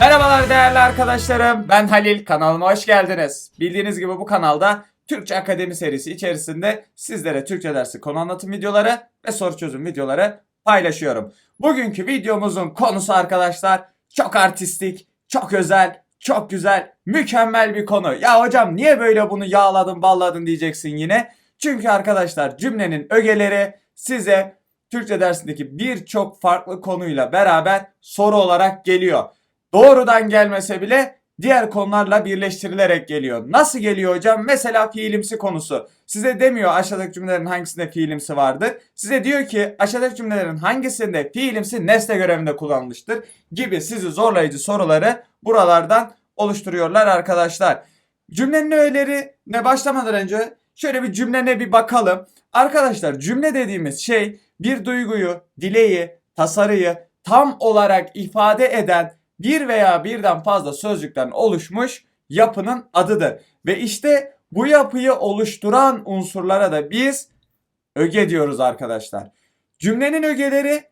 Merhabalar değerli arkadaşlarım. Ben Halil. Kanalıma hoş geldiniz. Bildiğiniz gibi bu kanalda Türkçe Akademi serisi içerisinde sizlere Türkçe dersi konu anlatım videoları ve soru çözüm videoları paylaşıyorum. Bugünkü videomuzun konusu arkadaşlar çok artistik, çok özel, çok güzel, mükemmel bir konu. Ya hocam niye böyle bunu yağladın balladın diyeceksin yine. Çünkü arkadaşlar cümlenin ögeleri size Türkçe dersindeki birçok farklı konuyla beraber soru olarak geliyor. Doğrudan gelmese bile diğer konularla birleştirilerek geliyor. Nasıl geliyor hocam? Mesela fiilimsi konusu. Size demiyor aşağıdaki cümlelerin hangisinde fiilimsi vardır. Size diyor ki aşağıdaki cümlelerin hangisinde fiilimsi nesne görevinde kullanılmıştır gibi sizi zorlayıcı soruları buralardan oluşturuyorlar arkadaşlar. Cümlenin öğelerine başlamadan önce şöyle bir cümlene bir bakalım. Arkadaşlar cümle dediğimiz şey bir duyguyu, dileği, tasarıyı tam olarak ifade eden bir veya birden fazla sözcükten oluşmuş yapının adıdır. Ve işte bu yapıyı oluşturan unsurlara da biz öge diyoruz arkadaşlar. Cümlenin ögeleri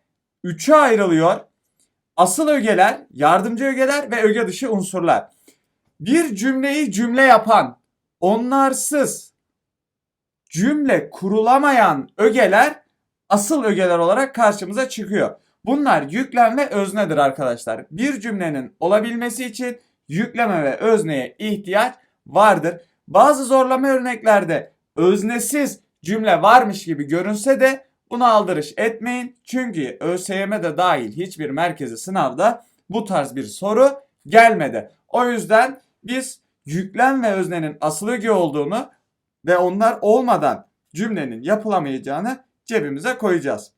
üçe ayrılıyor. Asıl ögeler, yardımcı ögeler ve öge dışı unsurlar. Bir cümleyi cümle yapan, onlarsız cümle kurulamayan ögeler asıl ögeler olarak karşımıza çıkıyor. Bunlar yüklem ve öznedir arkadaşlar. Bir cümlenin olabilmesi için yükleme ve özneye ihtiyaç vardır. Bazı zorlama örneklerde öznesiz cümle varmış gibi görünse de buna aldırış etmeyin. Çünkü ÖSYM'de dahil hiçbir merkezi sınavda bu tarz bir soru gelmedi. O yüzden biz yüklem ve öznenin asıl öge olduğunu ve onlar olmadan cümlenin yapılamayacağını cebimize koyacağız.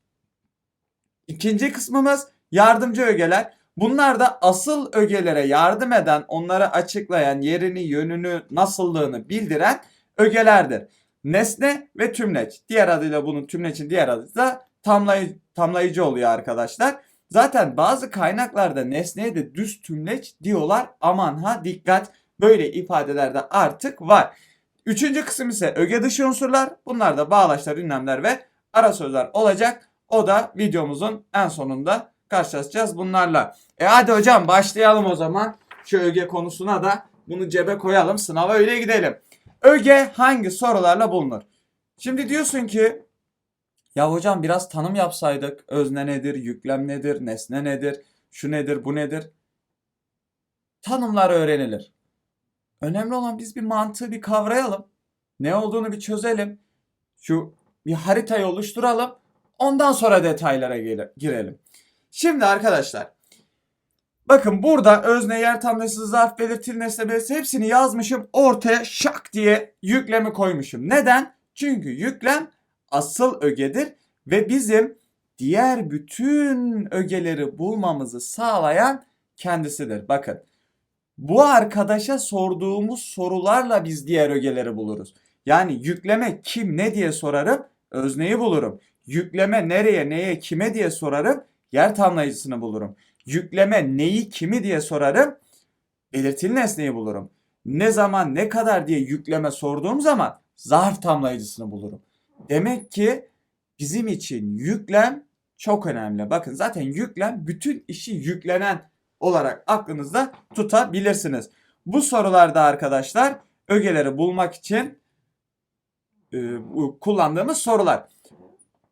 İkinci kısmımız yardımcı ögeler. Bunlar da asıl ögelere yardım eden, onları açıklayan, yerini, yönünü, nasıllığını bildiren ögelerdir. Nesne ve tümleç. Diğer adıyla bunun tümleçin diğer adı da tamlay tamlayıcı oluyor arkadaşlar. Zaten bazı kaynaklarda nesneye de düz tümleç diyorlar. Aman ha dikkat. Böyle ifadelerde artık var. Üçüncü kısım ise öge dışı unsurlar. Bunlar da bağlaçlar, ünlemler ve ara sözler olacak. O da videomuzun en sonunda karşılaşacağız bunlarla. E hadi hocam başlayalım o zaman. Şu öge konusuna da bunu cebe koyalım. Sınava öyle gidelim. Öge hangi sorularla bulunur? Şimdi diyorsun ki ya hocam biraz tanım yapsaydık. Özne nedir, yüklem nedir, nesne nedir, şu nedir, bu nedir? Tanımlar öğrenilir. Önemli olan biz bir mantığı bir kavrayalım. Ne olduğunu bir çözelim. Şu bir haritayı oluşturalım. Ondan sonra detaylara girelim. Şimdi arkadaşlar bakın burada özne, yer tamlası, zarf, belirtili, nesne, hepsini yazmışım. Ortaya şak diye yüklemi koymuşum. Neden? Çünkü yüklem asıl ögedir ve bizim diğer bütün ögeleri bulmamızı sağlayan kendisidir. Bakın bu arkadaşa sorduğumuz sorularla biz diğer ögeleri buluruz. Yani yükleme kim ne diye sorarım, özneyi bulurum. Yükleme nereye, neye, kime diye sorarım, yer tamlayıcısını bulurum. Yükleme neyi, kimi diye sorarım, belirtili nesneyi bulurum. Ne zaman, ne kadar diye yükleme sorduğum zaman zarf tamlayıcısını bulurum. Demek ki bizim için yüklem çok önemli. Bakın zaten yüklem bütün işi yüklenen olarak aklınızda tutabilirsiniz. Bu sorularda arkadaşlar ögeleri bulmak için e, kullandığımız sorular.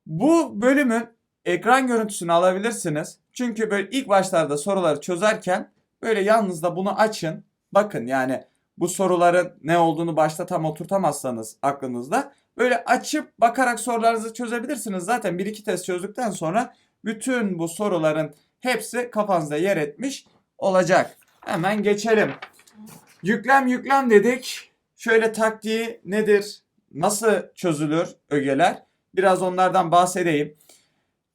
Bu bölümün ekran görüntüsünü alabilirsiniz. Çünkü böyle ilk başlarda soruları çözerken böyle yalnız da bunu açın. Bakın yani bu soruların ne olduğunu başta tam oturtamazsanız aklınızda böyle açıp bakarak sorularınızı çözebilirsiniz. Zaten bir iki test çözdükten sonra bütün bu soruların hepsi kafanızda yer etmiş olacak. Hemen geçelim. Yüklem yüklem dedik. Şöyle taktiği nedir? Nasıl çözülür ögeler? Biraz onlardan bahsedeyim.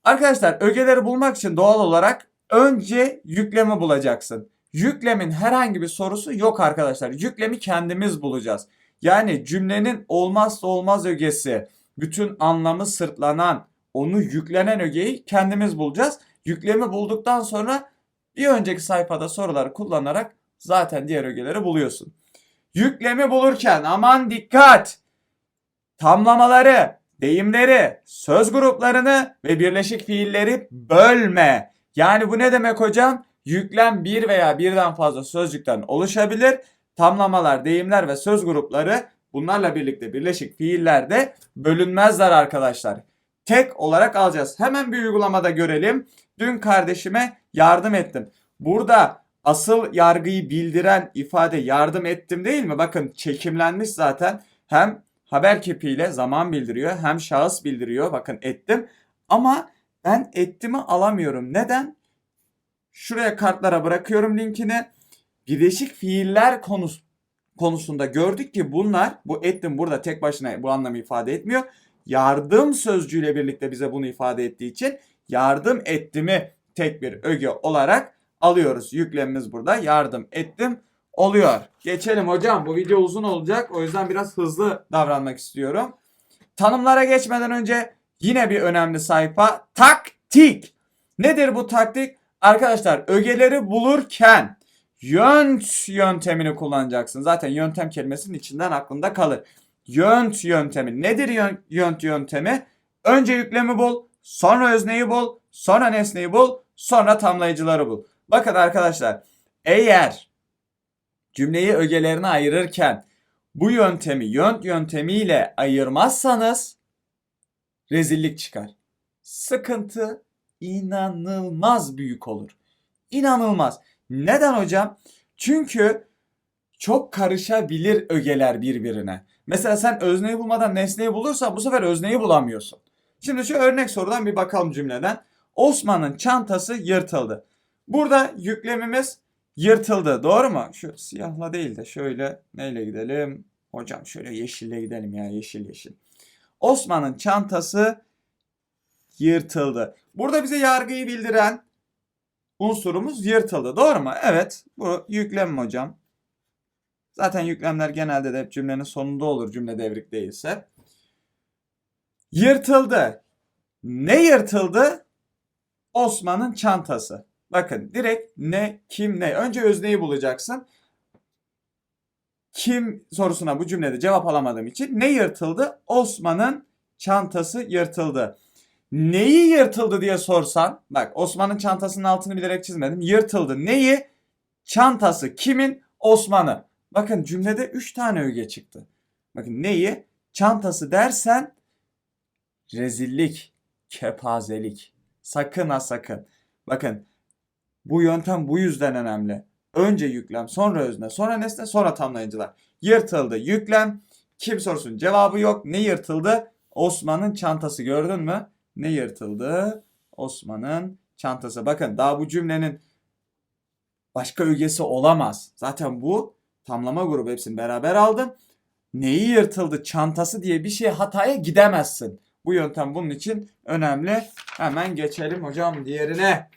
Arkadaşlar ögeleri bulmak için doğal olarak önce yüklemi bulacaksın. Yüklemin herhangi bir sorusu yok arkadaşlar. Yüklemi kendimiz bulacağız. Yani cümlenin olmazsa olmaz ögesi, bütün anlamı sırtlanan, onu yüklenen ögeyi kendimiz bulacağız. Yüklemi bulduktan sonra bir önceki sayfada soruları kullanarak zaten diğer ögeleri buluyorsun. Yüklemi bulurken aman dikkat! Tamlamaları, deyimleri, söz gruplarını ve birleşik fiilleri bölme. Yani bu ne demek hocam? Yüklem bir veya birden fazla sözcükten oluşabilir. Tamlamalar, deyimler ve söz grupları bunlarla birlikte birleşik fiillerde bölünmezler arkadaşlar. Tek olarak alacağız. Hemen bir uygulamada görelim. Dün kardeşime yardım ettim. Burada asıl yargıyı bildiren ifade yardım ettim değil mi? Bakın çekimlenmiş zaten. Hem haber kipiyle zaman bildiriyor hem şahıs bildiriyor. Bakın ettim. Ama ben ettimi alamıyorum. Neden? Şuraya kartlara bırakıyorum linkini. Birleşik fiiller konusu konusunda gördük ki bunlar bu ettim burada tek başına bu anlamı ifade etmiyor. Yardım sözcüğüyle birlikte bize bunu ifade ettiği için yardım ettimi tek bir öge olarak alıyoruz. Yüklemimiz burada yardım ettim oluyor. Geçelim hocam bu video uzun olacak o yüzden biraz hızlı davranmak istiyorum. Tanımlara geçmeden önce yine bir önemli sayfa taktik. Nedir bu taktik? Arkadaşlar ögeleri bulurken yönt yöntemini kullanacaksın. Zaten yöntem kelimesinin içinden aklında kalır. Yönt yöntemi. Nedir yön- yönt yöntemi? Önce yüklemi bul, sonra özneyi bul, sonra nesneyi bul, sonra tamlayıcıları bul. Bakın arkadaşlar eğer cümleyi ögelerine ayırırken bu yöntemi yönt yöntemiyle ayırmazsanız rezillik çıkar. Sıkıntı inanılmaz büyük olur. İnanılmaz. Neden hocam? Çünkü çok karışabilir ögeler birbirine. Mesela sen özneyi bulmadan nesneyi bulursan bu sefer özneyi bulamıyorsun. Şimdi şu örnek sorudan bir bakalım cümleden. Osman'ın çantası yırtıldı. Burada yüklemimiz yırtıldı. Doğru mu? Şu siyahla değil de şöyle neyle gidelim? Hocam şöyle yeşille gidelim ya yeşil yeşil. Osman'ın çantası yırtıldı. Burada bize yargıyı bildiren unsurumuz yırtıldı. Doğru mu? Evet. Bu yüklem hocam. Zaten yüklemler genelde de hep cümlenin sonunda olur cümle devrik değilse. Yırtıldı. Ne yırtıldı? Osman'ın çantası. Bakın direkt ne, kim, ne. Önce özneyi bulacaksın. Kim sorusuna bu cümlede cevap alamadığım için ne yırtıldı? Osman'ın çantası yırtıldı. Neyi yırtıldı diye sorsan, bak Osman'ın çantasının altını bilerek çizmedim. Yırtıldı. Neyi? Çantası. Kimin? Osman'ı. Bakın cümlede 3 tane öge çıktı. Bakın neyi? Çantası dersen rezillik, kepazelik. Sakın ha sakın. Bakın bu yöntem bu yüzden önemli. Önce yüklem, sonra özne, sonra nesne, sonra tamlayıcılar. Yırtıldı, yüklem. Kim sorusunun cevabı yok. Ne yırtıldı? Osman'ın çantası gördün mü? Ne yırtıldı? Osman'ın çantası. Bakın daha bu cümlenin başka ögesi olamaz. Zaten bu tamlama grubu hepsini beraber aldım. Neyi yırtıldı? Çantası diye bir şey hataya gidemezsin. Bu yöntem bunun için önemli. Hemen geçelim hocam diğerine.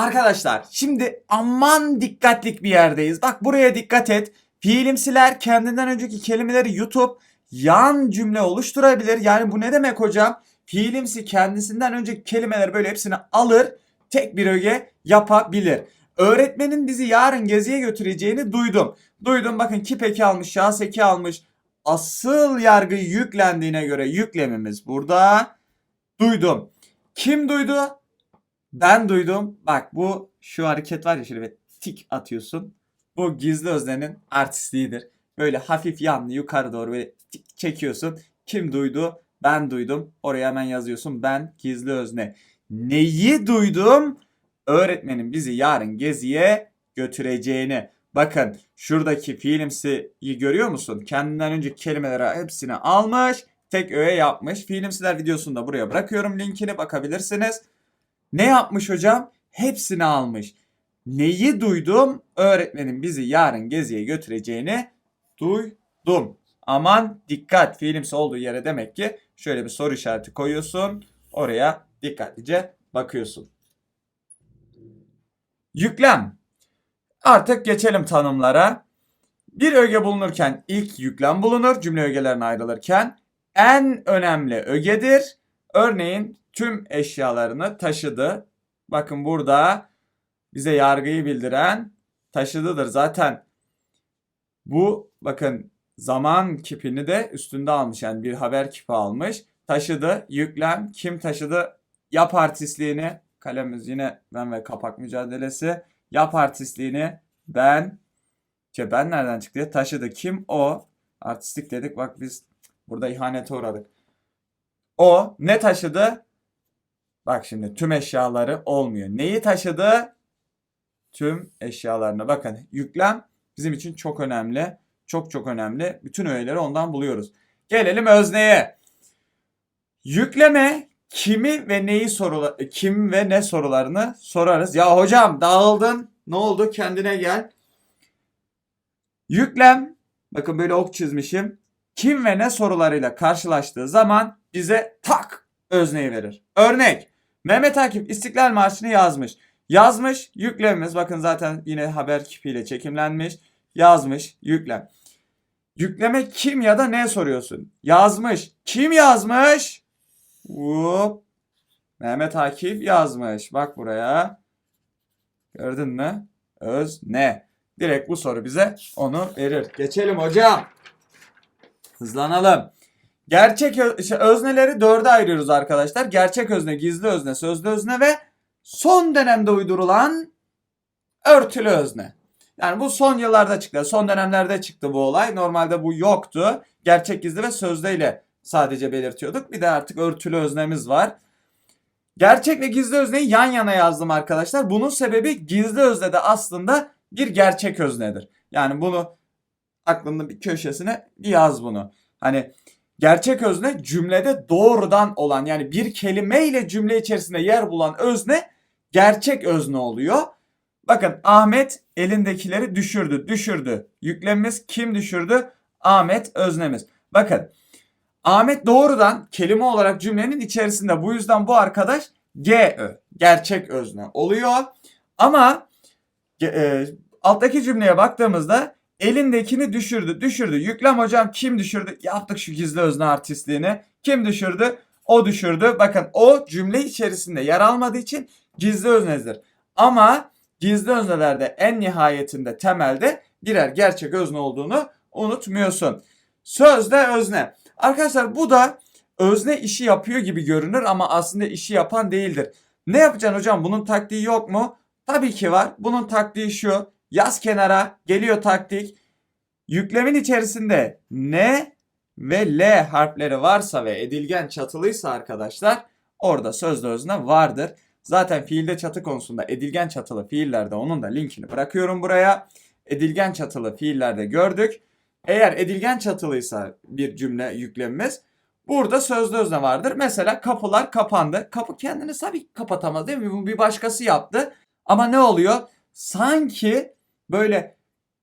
Arkadaşlar şimdi aman dikkatlik bir yerdeyiz. Bak buraya dikkat et. Fiilimsiler kendinden önceki kelimeleri yutup yan cümle oluşturabilir. Yani bu ne demek hocam? Fiilimsi kendisinden önceki kelimeleri böyle hepsini alır. Tek bir öge yapabilir. Öğretmenin bizi yarın geziye götüreceğini duydum. Duydum bakın kip eki almış, şahıs eki almış. Asıl yargı yüklendiğine göre yüklemimiz burada. Duydum. Kim duydu? Ben duydum. Bak bu şu hareket var ya şöyle bir tik atıyorsun. Bu gizli öznenin artistliğidir. Böyle hafif yanlı yukarı doğru böyle tik çekiyorsun. Kim duydu? Ben duydum. Oraya hemen yazıyorsun. Ben gizli özne. Neyi duydum? Öğretmenin bizi yarın geziye götüreceğini. Bakın şuradaki fiilimsiyi görüyor musun? Kendinden önce kelimeleri hepsini almış. Tek öğe yapmış. Fiilimsiler videosunu da buraya bırakıyorum linkini bakabilirsiniz. Ne yapmış hocam? Hepsini almış. Neyi duydum? Öğretmenin bizi yarın geziye götüreceğini duydum. Aman dikkat fiilimsi olduğu yere demek ki şöyle bir soru işareti koyuyorsun. Oraya dikkatlice bakıyorsun. Yüklem. Artık geçelim tanımlara. Bir öge bulunurken ilk yüklem bulunur. Cümle ögelerine ayrılırken en önemli ögedir. Örneğin tüm eşyalarını taşıdı. Bakın burada bize yargıyı bildiren taşıdıdır. Zaten bu bakın zaman kipini de üstünde almış. Yani bir haber kipi almış. Taşıdı, yüklem, kim taşıdı? Yap artistliğini. Kalemimiz yine ben ve kapak mücadelesi. Yap artistliğini ben. Şey ben nereden çıktı taşıdı. Kim o? Artistlik dedik. Bak biz burada ihanete uğradık. O ne taşıdı? Bak şimdi tüm eşyaları olmuyor. Neyi taşıdı? Tüm eşyalarını. Bakın yüklem bizim için çok önemli. Çok çok önemli. Bütün öğeleri ondan buluyoruz. Gelelim özneye. Yükleme kimi ve neyi sorula kim ve ne sorularını sorarız. Ya hocam dağıldın. Ne oldu? Kendine gel. Yüklem bakın böyle ok çizmişim. Kim ve ne sorularıyla karşılaştığı zaman bize tak özneyi verir. Örnek Mehmet Akif İstiklal Marşı'nı yazmış. Yazmış yüklemimiz bakın zaten yine haber kipiyle çekimlenmiş. Yazmış yüklem. Yükleme kim ya da ne soruyorsun? Yazmış. Kim yazmış? Hop. Mehmet Akif yazmış. Bak buraya. Gördün mü? Öz ne? Direkt bu soru bize onu verir. Geçelim hocam. Hızlanalım. Gerçek şey, özneleri dörde ayırıyoruz arkadaşlar. Gerçek özne, gizli özne, sözlü özne ve son dönemde uydurulan örtülü özne. Yani bu son yıllarda çıktı. Son dönemlerde çıktı bu olay. Normalde bu yoktu. Gerçek gizli ve sözdeyle sadece belirtiyorduk. Bir de artık örtülü öznemiz var. Gerçek ve gizli özneyi yan yana yazdım arkadaşlar. Bunun sebebi gizli özne de aslında bir gerçek öznedir. Yani bunu aklında bir köşesine yaz bunu. Hani gerçek özne cümlede doğrudan olan yani bir kelimeyle cümle içerisinde yer bulan özne gerçek özne oluyor. Bakın Ahmet elindekileri düşürdü. Düşürdü. Yüklemimiz kim düşürdü? Ahmet öznemiz. Bakın Ahmet doğrudan kelime olarak cümlenin içerisinde. Bu yüzden bu arkadaş GÖ. Gerçek özne oluyor. Ama e, alttaki cümleye baktığımızda elindekini düşürdü. Düşürdü. Yüklem hocam kim düşürdü? Yaptık şu gizli özne artistliğini. Kim düşürdü? O düşürdü. Bakın o cümle içerisinde yer almadığı için gizli öznedir. Ama gizli öznelerde en nihayetinde temelde birer gerçek özne olduğunu unutmuyorsun. Sözde özne. Arkadaşlar bu da özne işi yapıyor gibi görünür ama aslında işi yapan değildir. Ne yapacaksın hocam? Bunun taktiği yok mu? Tabii ki var. Bunun taktiği şu. Yaz kenara. Geliyor taktik. Yüklemin içerisinde ne ve L harfleri varsa ve edilgen çatılıysa arkadaşlar orada sözlü özne vardır. Zaten fiilde çatı konusunda edilgen çatılı fiillerde onun da linkini bırakıyorum buraya. Edilgen çatılı fiillerde gördük. Eğer edilgen çatılıysa bir cümle yüklemimiz burada sözlü özne vardır. Mesela kapılar kapandı. Kapı kendini tabii kapatamaz değil mi? Bu bir başkası yaptı. Ama ne oluyor? Sanki böyle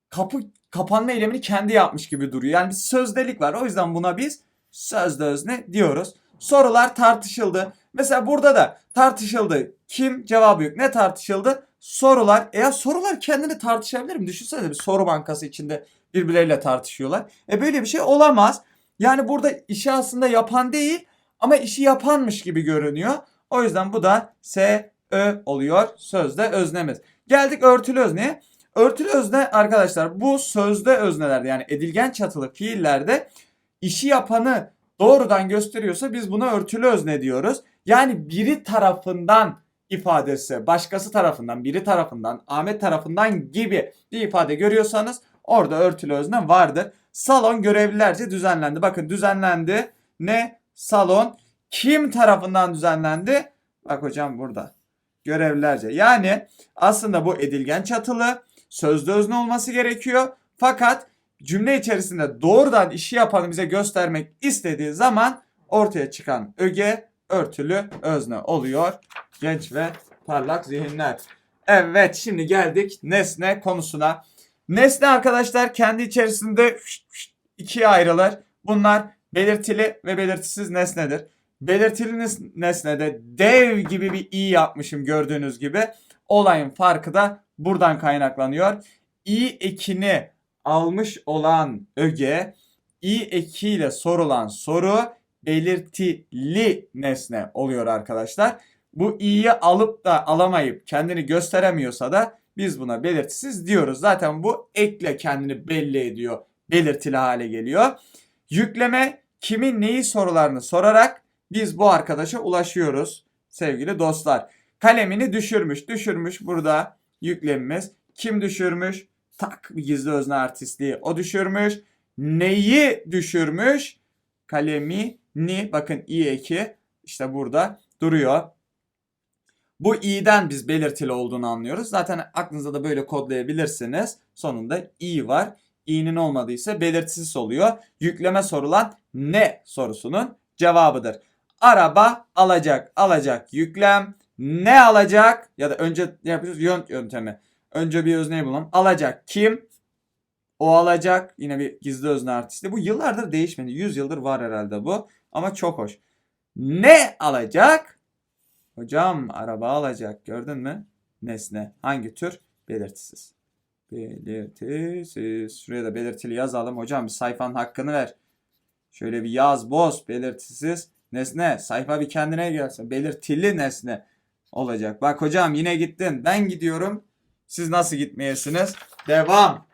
kapı kapanma eylemini kendi yapmış gibi duruyor. Yani bir sözdelik var. O yüzden buna biz sözlü özne diyoruz. Sorular tartışıldı. Mesela burada da tartışıldı. Kim cevabı yok. Ne tartışıldı? Sorular. Eğer sorular kendini tartışabilir mi? Düşünsene bir soru bankası içinde birbirleriyle tartışıyorlar. E böyle bir şey olamaz. Yani burada işi aslında yapan değil ama işi yapanmış gibi görünüyor. O yüzden bu da S Ö oluyor sözde öznemiz. Geldik örtülü özneye. Örtülü özne arkadaşlar bu sözde öznelerde yani edilgen çatılı fiillerde işi yapanı doğrudan gösteriyorsa biz buna örtülü özne diyoruz. Yani biri tarafından ifadesi başkası tarafından biri tarafından Ahmet tarafından gibi bir ifade görüyorsanız orada örtülü özne vardır. Salon görevlilerce düzenlendi. Bakın düzenlendi. Ne? Salon kim tarafından düzenlendi? Bak hocam burada. Görevlilerce. Yani aslında bu edilgen çatılı sözlü özne olması gerekiyor. Fakat cümle içerisinde doğrudan işi yapanı bize göstermek istediği zaman ortaya çıkan öge örtülü özne oluyor. Genç ve parlak zihinler. Evet şimdi geldik nesne konusuna. Nesne arkadaşlar kendi içerisinde ikiye ayrılır. Bunlar belirtili ve belirtisiz nesnedir. Belirtili nes- nesnede dev gibi bir i yapmışım gördüğünüz gibi. Olayın farkı da buradan kaynaklanıyor. i ekini almış olan öge, i ekiyle sorulan soru belirtili nesne oluyor arkadaşlar. Bu i'yi alıp da alamayıp kendini gösteremiyorsa da biz buna belirtisiz diyoruz. Zaten bu ekle kendini belli ediyor. Belirtili hale geliyor. Yükleme kimin neyi sorularını sorarak biz bu arkadaşa ulaşıyoruz sevgili dostlar. Kalemini düşürmüş. Düşürmüş burada yüklemimiz. Kim düşürmüş? Tak bir gizli özne artistliği. O düşürmüş. Neyi düşürmüş? Kalemini. Bakın i eki işte burada duruyor. Bu i'den biz belirtili olduğunu anlıyoruz. Zaten aklınızda da böyle kodlayabilirsiniz. Sonunda i var. i'nin olmadıysa belirtisiz oluyor. Yükleme sorulan ne sorusunun cevabıdır. Araba alacak, alacak yüklem. Ne alacak? Ya da önce ne yapıyoruz? Yön yöntemi. Önce bir özneyi bulalım. Alacak kim? O alacak. Yine bir gizli özne artisti. Bu yıllardır değişmedi. 100 yıldır var herhalde bu. Ama çok hoş. Ne alacak? Hocam araba alacak. Gördün mü? Nesne. Hangi tür? Belirtisiz. Belirtisiz. Şuraya da belirtili yazalım. Hocam bir sayfanın hakkını ver. Şöyle bir yaz boz. Belirtisiz. Nesne. Sayfa bir kendine gelsin. Belirtili nesne olacak. Bak hocam yine gittin. Ben gidiyorum. Siz nasıl gitmeyesiniz? Devam.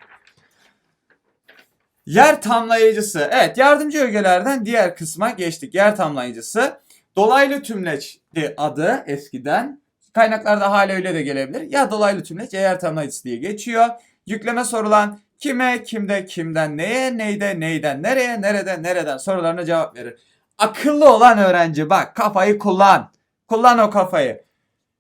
Yer tamlayıcısı. Evet yardımcı ögelerden diğer kısma geçtik. Yer tamlayıcısı. Dolaylı tümleçti adı eskiden. Kaynaklarda hala öyle de gelebilir. Ya dolaylı tümleç ya yer tamlayıcısı diye geçiyor. Yükleme sorulan kime, kimde, kimden, neye, neyde, neyden, nereye, nerede, nereden sorularına cevap verir. Akıllı olan öğrenci bak kafayı kullan. Kullan o kafayı.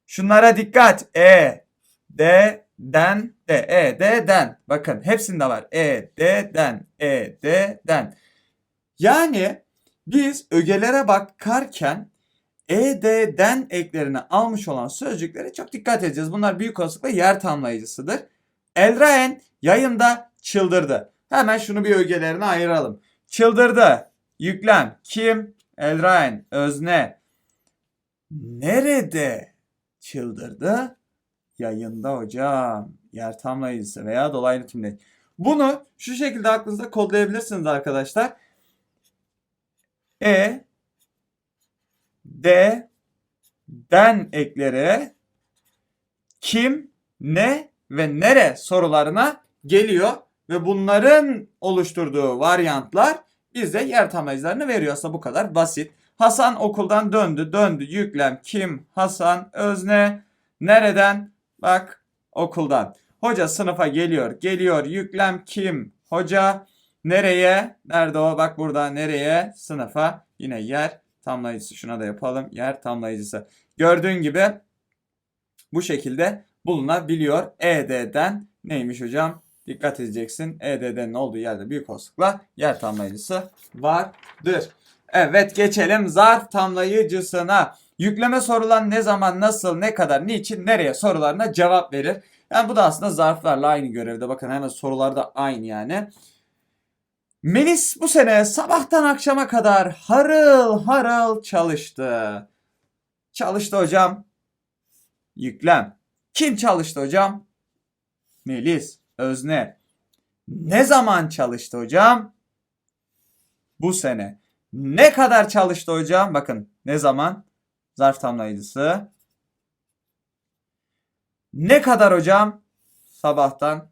Şunlara dikkat. E, D, den, de, e, d, den. Bakın hepsinde var. E, d, den, e, d, den. Yani biz ögelere bakarken e, d, den eklerini almış olan sözcüklere çok dikkat edeceğiz. Bunlar büyük olasılıkla yer tamlayıcısıdır. Elraen yayında çıldırdı. Hemen şunu bir ögelerine ayıralım. Çıldırdı. Yüklem. Kim? Elraen. Özne. Nerede çıldırdı? Yayında hocam. Yer tamlayıcısı veya dolaylı tümleç. Bunu şu şekilde aklınızda kodlayabilirsiniz arkadaşlar. E D den ekleri kim, ne ve nere sorularına geliyor ve bunların oluşturduğu varyantlar bize yer tamlayıcılarını veriyor. Aslında bu kadar basit. Hasan okuldan döndü, döndü. Yüklem kim? Hasan, özne. Nereden? Bak okuldan. Hoca sınıfa geliyor. Geliyor. Yüklem kim? Hoca nereye? Nerede o? Bak burada nereye? Sınıfa. Yine yer tamlayıcısı. Şuna da yapalım. Yer tamlayıcısı. Gördüğün gibi bu şekilde bulunabiliyor. ED'den neymiş hocam? Dikkat edeceksin. ED'den olduğu yerde büyük olasılıkla yer tamlayıcısı vardır. Evet geçelim zarf tamlayıcısına. Yükleme sorulan ne zaman, nasıl, ne kadar, niçin, nereye sorularına cevap verir. Yani bu da aslında zarflarla aynı görevde. Bakın hemen sorular da aynı yani. Melis bu sene sabahtan akşama kadar harıl harıl çalıştı. Çalıştı hocam. Yüklem. Kim çalıştı hocam? Melis. Özne. Ne zaman çalıştı hocam? Bu sene. Ne kadar çalıştı hocam? Bakın ne zaman? Zarf tamlayıcısı. Ne kadar hocam? Sabahtan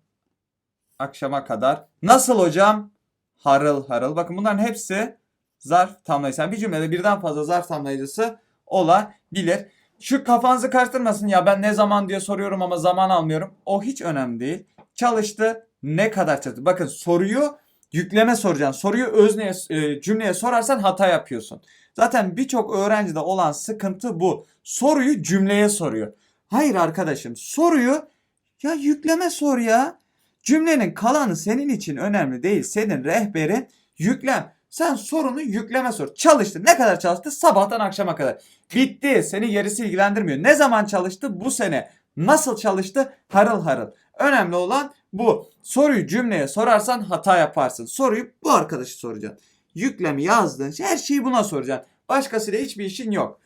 akşama kadar. Nasıl hocam? Harıl harıl. Bakın bunların hepsi zarf tamlayıcısı. Yani bir cümlede birden fazla zarf tamlayıcısı olabilir. Şu kafanızı karıştırmasın ya ben ne zaman diye soruyorum ama zaman almıyorum. O hiç önemli değil. Çalıştı. Ne kadar çalıştı? Bakın soruyu yükleme soracaksın. Soruyu özneye, e, cümleye sorarsan hata yapıyorsun. Zaten birçok öğrencide olan sıkıntı bu. Soruyu cümleye soruyor. Hayır arkadaşım soruyu ya yükleme sor ya. Cümlenin kalanı senin için önemli değil. Senin rehberin yüklem. Sen sorunu yükleme sor. Çalıştı. Ne kadar çalıştı? Sabahtan akşama kadar. Bitti. Seni gerisi ilgilendirmiyor. Ne zaman çalıştı? Bu sene. Nasıl çalıştı? Harıl harıl. Önemli olan bu. Soruyu cümleye sorarsan hata yaparsın. Soruyu bu arkadaşı soracaksın. Yüklemi yazdın. Her şeyi buna soracaksın. Başkasıyla hiçbir işin yok.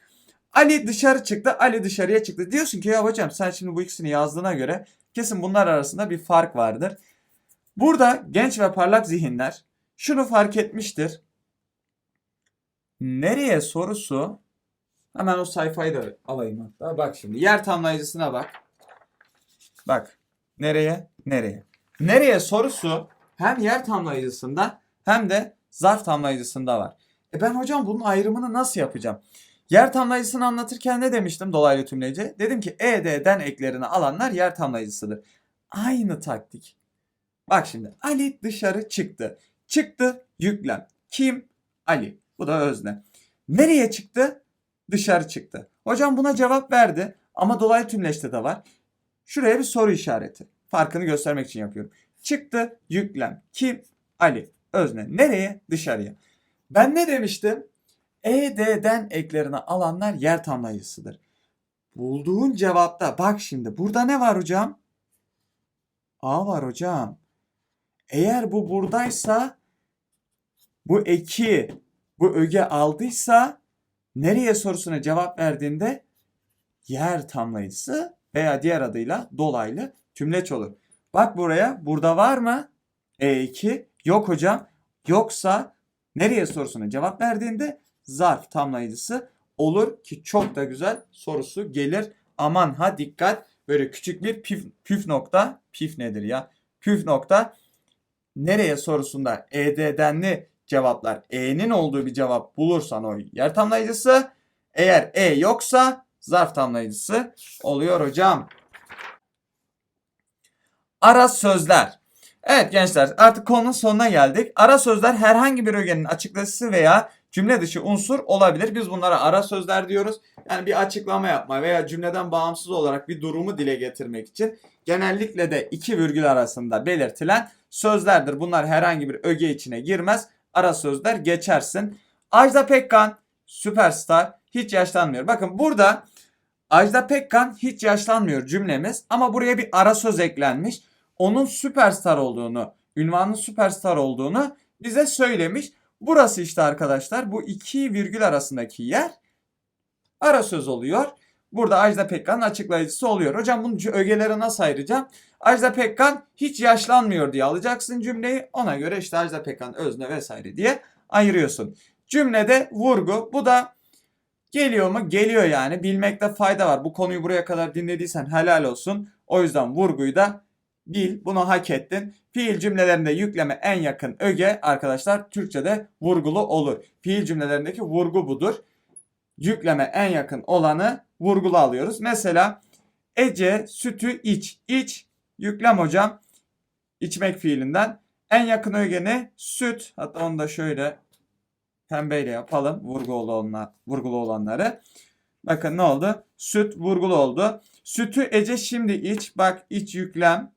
Ali dışarı çıktı. Ali dışarıya çıktı. Diyorsun ki ya hocam sen şimdi bu ikisini yazdığına göre kesin bunlar arasında bir fark vardır. Burada genç ve parlak zihinler şunu fark etmiştir. Nereye sorusu hemen o sayfayı da alayım hatta. Bak şimdi yer tamlayıcısına bak. Bak nereye nereye. Nereye sorusu hem yer tamlayıcısında hem de zarf tamlayıcısında var. E ben hocam bunun ayrımını nasıl yapacağım? Yer tamlayıcısını anlatırken ne demiştim dolaylı tümleci? Dedim ki ED'den eklerini alanlar yer tamlayıcısıdır. Aynı taktik. Bak şimdi Ali dışarı çıktı. Çıktı yüklem. Kim? Ali. Bu da özne. Nereye çıktı? Dışarı çıktı. Hocam buna cevap verdi ama dolaylı tümleçte de var. Şuraya bir soru işareti. Farkını göstermek için yapıyorum. Çıktı yüklem. Kim? Ali. Özne. Nereye? Dışarıya. Ben ne demiştim? ED'den eklerini alanlar yer tamlayıcısıdır. Bulduğun cevapta bak şimdi burada ne var hocam? A var hocam. Eğer bu buradaysa bu eki bu öge aldıysa nereye sorusuna cevap verdiğinde yer tamlayıcısı veya diğer adıyla dolaylı tümleç olur. Bak buraya burada var mı? E2 yok hocam. Yoksa nereye sorusuna cevap verdiğinde zarf tamlayıcısı olur ki çok da güzel sorusu gelir. Aman ha dikkat böyle küçük bir püf, püf nokta püf nedir ya? Püf nokta nereye sorusunda ED'denli cevaplar E'nin olduğu bir cevap bulursan o yer tamlayıcısı. Eğer E yoksa zarf tamlayıcısı oluyor hocam. Ara sözler. Evet gençler artık konunun sonuna geldik. Ara sözler herhangi bir ögenin açıklayıcısı veya cümle dışı unsur olabilir. Biz bunlara ara sözler diyoruz. Yani bir açıklama yapma veya cümleden bağımsız olarak bir durumu dile getirmek için genellikle de iki virgül arasında belirtilen sözlerdir. Bunlar herhangi bir öge içine girmez. Ara sözler geçersin. Ajda Pekkan süperstar hiç yaşlanmıyor. Bakın burada Ajda Pekkan hiç yaşlanmıyor cümlemiz ama buraya bir ara söz eklenmiş. Onun süperstar olduğunu, ünvanın süperstar olduğunu bize söylemiş. Burası işte arkadaşlar bu iki virgül arasındaki yer ara söz oluyor. Burada Ajda Pekkan'ın açıklayıcısı oluyor. Hocam bunun ögeleri nasıl ayıracağım? Ajda Pekkan hiç yaşlanmıyor diye alacaksın cümleyi. Ona göre işte Ajda Pekkan özne vesaire diye ayırıyorsun. Cümlede vurgu. Bu da geliyor mu? Geliyor yani. Bilmekte fayda var. Bu konuyu buraya kadar dinlediysen helal olsun. O yüzden vurguyu da bil. Bunu hak ettin. Fiil cümlelerinde yükleme en yakın öge arkadaşlar Türkçe'de vurgulu olur. Fiil cümlelerindeki vurgu budur. Yükleme en yakın olanı vurgulu alıyoruz. Mesela Ece sütü iç. İç yüklem hocam. İçmek fiilinden. En yakın öge ne? Süt. Hatta onu da şöyle pembeyle yapalım. Vurgulu, olanlar, vurgulu olanları. Bakın ne oldu? Süt vurgulu oldu. Sütü Ece şimdi iç. Bak iç yüklem.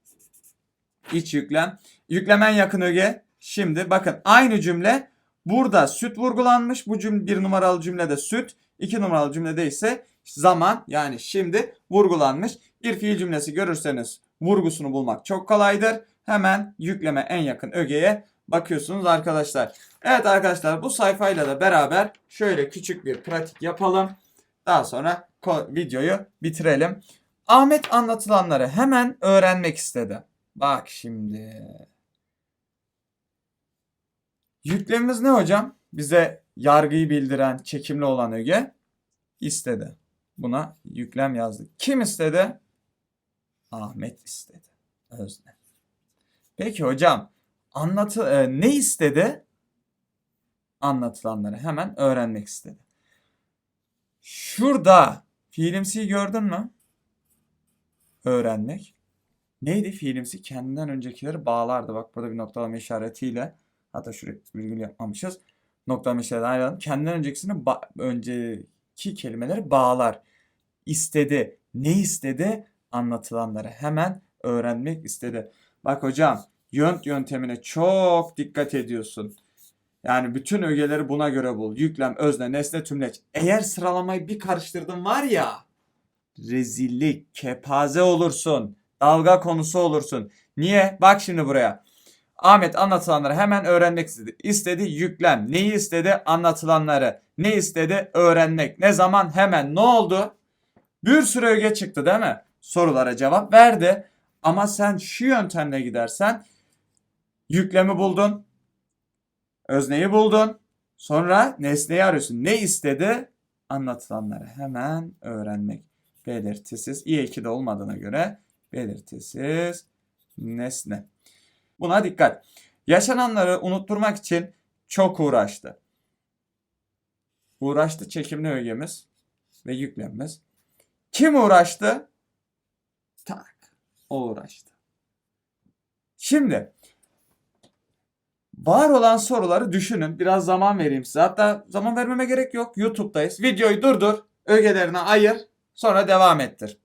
İç yüklem. Yüklemen yakın öge. Şimdi bakın aynı cümle burada süt vurgulanmış. Bu cümle bir numaralı cümlede süt. iki numaralı cümlede ise zaman yani şimdi vurgulanmış. Bir fiil cümlesi görürseniz vurgusunu bulmak çok kolaydır. Hemen yükleme en yakın ögeye bakıyorsunuz arkadaşlar. Evet arkadaşlar bu sayfayla da beraber şöyle küçük bir pratik yapalım. Daha sonra videoyu bitirelim. Ahmet anlatılanları hemen öğrenmek istedi. Bak şimdi. Yüklemimiz ne hocam? Bize yargıyı bildiren çekimli olan öge istedi. Buna yüklem yazdık. Kim istedi? Ahmet istedi. Özne. Peki hocam anlatı e, ne istedi? Anlatılanları hemen öğrenmek istedi. Şurada fiilimsiyi gördün mü? Öğrenmek. Neydi fiilimsi? Kendinden öncekileri bağlardı. Bak burada bir noktalama işaretiyle. Hatta şuraya virgül yapmamışız. Noktalama işareti ayrılalım. Kendinden öncekisini önceki kelimeleri bağlar. İstedi. Ne istedi? Anlatılanları hemen öğrenmek istedi. Bak hocam yönt yöntemine çok dikkat ediyorsun. Yani bütün ögeleri buna göre bul. Yüklem, özne, nesne, tümleç. Eğer sıralamayı bir karıştırdın var ya rezillik, kepaze olursun. Dalga konusu olursun. Niye? Bak şimdi buraya. Ahmet anlatılanları hemen öğrenmek istedi. İstedi yüklem. Neyi istedi? Anlatılanları. Ne istedi? Öğrenmek. Ne zaman? Hemen. Ne oldu? Bir sürü öge çıktı değil mi? Sorulara cevap verdi. Ama sen şu yöntemle gidersen yüklemi buldun. Özneyi buldun. Sonra nesneyi arıyorsun. Ne istedi? Anlatılanları hemen öğrenmek. Belirtisiz. i2'de olmadığına göre belirtisiz nesne. Buna dikkat. Yaşananları unutturmak için çok uğraştı. Uğraştı çekimli ögemiz ve yüklenmemiz. Kim uğraştı? Tak. O uğraştı. Şimdi var olan soruları düşünün. Biraz zaman vereyim size. Hatta zaman vermeme gerek yok. YouTube'dayız. Videoyu durdur. Ögelerine ayır. Sonra devam ettir.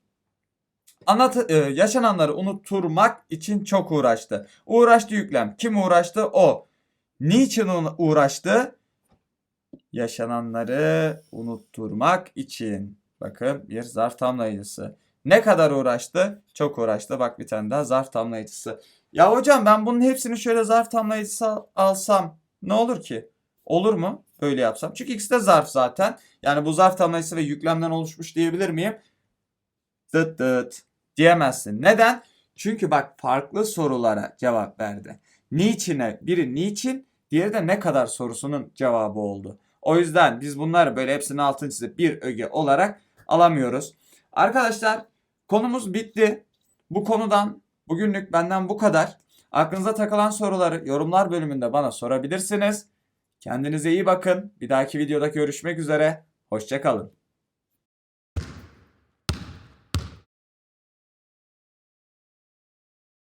Anlat, e, yaşananları unutturmak için çok uğraştı. Uğraştı yüklem. Kim uğraştı? O. Niçin uğraştı? Yaşananları unutturmak için. Bakın bir zarf tamlayıcısı. Ne kadar uğraştı? Çok uğraştı. Bak bir tane daha zarf tamlayıcısı. Ya hocam ben bunun hepsini şöyle zarf tamlayıcısı al- alsam ne olur ki? Olur mu? Böyle yapsam. Çünkü ikisi de zarf zaten. Yani bu zarf tamlayıcısı ve yüklemden oluşmuş diyebilir miyim? Dıt dıt diyemezsin. Neden? Çünkü bak farklı sorulara cevap verdi. Niçine biri niçin, diğeri de ne kadar sorusunun cevabı oldu. O yüzden biz bunları böyle hepsinin altını çizip bir öge olarak alamıyoruz. Arkadaşlar konumuz bitti. Bu konudan bugünlük benden bu kadar. Aklınıza takılan soruları yorumlar bölümünde bana sorabilirsiniz. Kendinize iyi bakın. Bir dahaki videoda görüşmek üzere. Hoşçakalın.